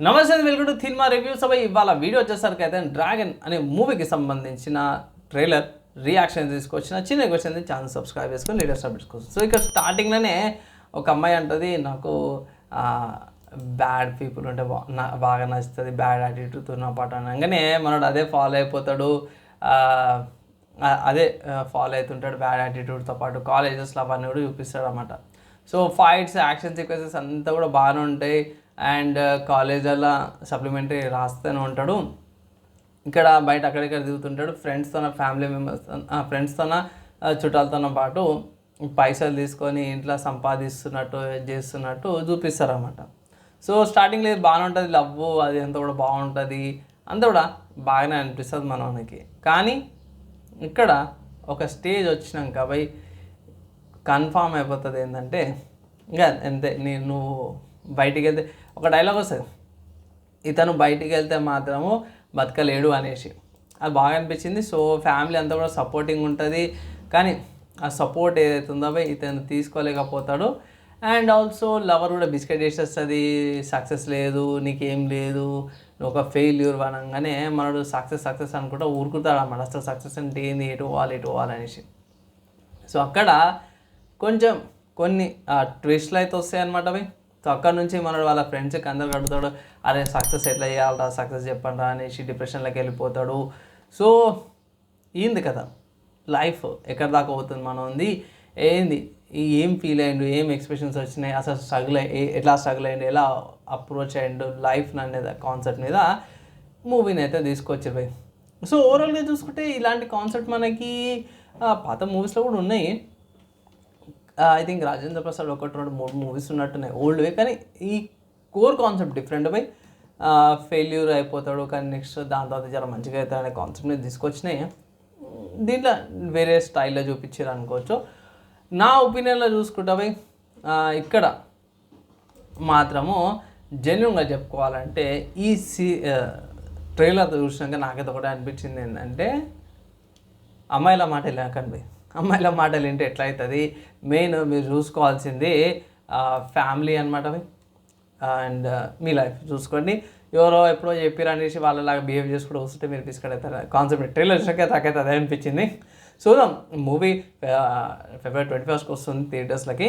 నమస్తే welcome to cinema reviews అవి ఇవాళ వీడియో వచ్చేసరికి అయితే డ్రాగన్ అనే మూవీకి సంబంధించిన ట్రైలర్ రియాక్షన్ తీసుకొచ్చిన చిన్న క్వశ్చన్ ఛానల్ సబ్స్క్రైబ్ చేసుకొని లేటెస్ట్ అప్డేట్స్ కోసం. సో ఇక్కడ స్టార్టింగ్లోనే ఒక అమ్మాయి అంటుంది నాకు బ్యాడ్ పీపుల్ ఉంటే నా- బాగా నచ్చుతుంది బ్యాడ్ యాటిట్యూడ్తో నా పాట అనగానే మనోడు అదే ఫాలో అయిపోతాడు. అదే ఫాలో అవుతుంటాడు బ్యాడ్ యాటిట్యూడ్తో పాటు. కాలేజెస్లో అవన్నీ కూడా చూపిస్తాడు అనమాట సో ఫైట్స్ యాక్షన్ సీక్వెన్సెస్ అంతా కూడా బాగానే ఉంటాయి. అండ్ uh, కాలేజీలో సప్లిమెంటరీ రాస్తూనే ఉంటాడు. ఇక్కడ బయట అక్కడిక్కడ దిగుతుంటాడు ఫ్రెండ్స్తో ఫ్యామిలీ మెంబర్స్ ఫ్రెండ్స్తో చుట్టాలతో పాటు పైసలు తీసుకొని ఇంట్లో సంపాదిస్తున్నట్టు చేస్తున్నట్టు చూపిస్తారన్నమాట. సో స్టార్టింగ్లో ఇది బాగానే ఉంటుంది. లవ్ అది అంతా కూడా బాగుంటుంది. అంతా కూడా బాగానే అనిపిస్తుంది మనకి కానీ ఇక్కడ ఒక స్టేజ్ వచ్చినాక పోయి కన్ఫామ్ అయిపోతుంది ఏంటంటే ఇంకా అంతే. నేను నువ్వు బయటికి వెళ్తే ఒక డైలాగ్ వస్తుంది. ఇతను బయటికి వెళ్తే మాత్రము బతకలేడు అనేసి. అది బాగా అనిపించింది. సో ఫ్యామిలీ అంతా కూడా సపోర్టింగ్ ఉంటుంది. కానీ ఆ సపోర్ట్ ఏదైతే ఉందో అవి ఇతను తీసుకోలేకపోతాడు. అండ్ ఆల్సో లవర్ కూడా బిస్కెట్ చేసేస్తుంది సక్సెస్ లేదు నీకేం లేదు. ఒక ఫెయిల్యూర్ అనగానే మనడు సక్సెస్ సక్సెస్ అనుకుంటా ఊరుకుతాడు అన్నమాట అసలు సక్సెస్ అంటే ఏంది? ఎటు పోవాలి ఎటు పోవాలి అనేసి. సో అక్కడ కొంచెం కొన్ని ట్విస్ట్లు అయితే వస్తాయి అనమాట అవి. సో అక్కడ నుంచి మన వాళ్ళ ఫ్రెండ్స్కి అందరు కడుగుతాడు అరే సక్సెస్ ఎట్లా చేయాలరా సక్సెస్ చెప్పండి అనేసి డిప్రెషన్లోకి వెళ్ళిపోతాడు. సో ఏంది కదా లైఫ్ ఎక్కడి దాకా అవుతుంది మనం ఉంది? ఏంది? ఏం ఫీల్ అయ్యిండు? ఏం ఎక్స్ప్రెషన్స్ వచ్చినాయి? అసలు స్ట్రగుల్ ఎట్లా స్ట్రగుల్ అయ్యిండు? ఎలా అప్రోచ్ అయ్యిండు? లైఫ్ అనేది కాన్సెప్ట్ మీద మూవీని అయితే తీసుకొచ్చి సో ఓవరాల్గా చూసుకుంటే ఇలాంటి కాన్సెప్ట్ మనకి పాత మూవీస్లో కూడా ఉన్నాయి. ఐ థింక్ రాజేంద్ర ప్రసాద్ ఒకటి రెండు మూడు మూవీస్ ఉన్నట్టున్నాయి. ఓల్డ్వే కానీ ఈ core concept different by failure అయిపోతాడు కానీ నెక్స్ట్ దాని తర్వాత చాలా మంచిగా అవుతాడు అనే కాన్సెప్ట్ని తీసుకొచ్చినాయి. దీంట్లో వేరే స్టైల్లో చూపించారు అనుకోవచ్చు. నా ఒపీనియన్లో చూసుకుంటా బై uh, ఇక్కడ మాత్రము జెన్యున్గా చెప్పుకోవాలంటే ఈ సీ uh, ట్రైలర్ చూసినాక నాకైతే ఒకటి అనిపించింది ఏంటంటే అమ్మాయిల మాట వెళ్ళకండి అమ్మాయిల మాటలు ఏంటి ఎట్లా అవుతుంది మెయిన్ మీరు చూసుకోవాల్సింది ఫ్యామిలీ అనమాట అండ్ మీ లైఫ్ చూసుకోండి. ఎవరో ఎప్పుడో చెప్పారు అనేసి వాళ్ళలాగా బిహేవ్ చేసుకుంటూ వస్తుంటే మీరు తీసుకెళ్తారు. కాన్సెప్ట్ ట్రైలర్ వచ్చినాక నాకైతే అదే అనిపించింది. చూద్దాం. మూవీ ఫిబ్రవరి ట్వంటీ ఫస్ట్కి వస్తుంది థియేటర్స్లకి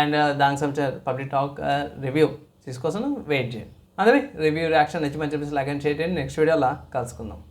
అండ్ దానికి సంబంధించిన పబ్లిక్ టాక్ రివ్యూ తీసుకోసం వెయిట్ చేయండి. అదే రివ్యూ రియాక్షన్ నచ్చి మంచి లైక్ అండ్ చేయండి. నెక్స్ట్ వీడియోలో కలుసుకుందాం.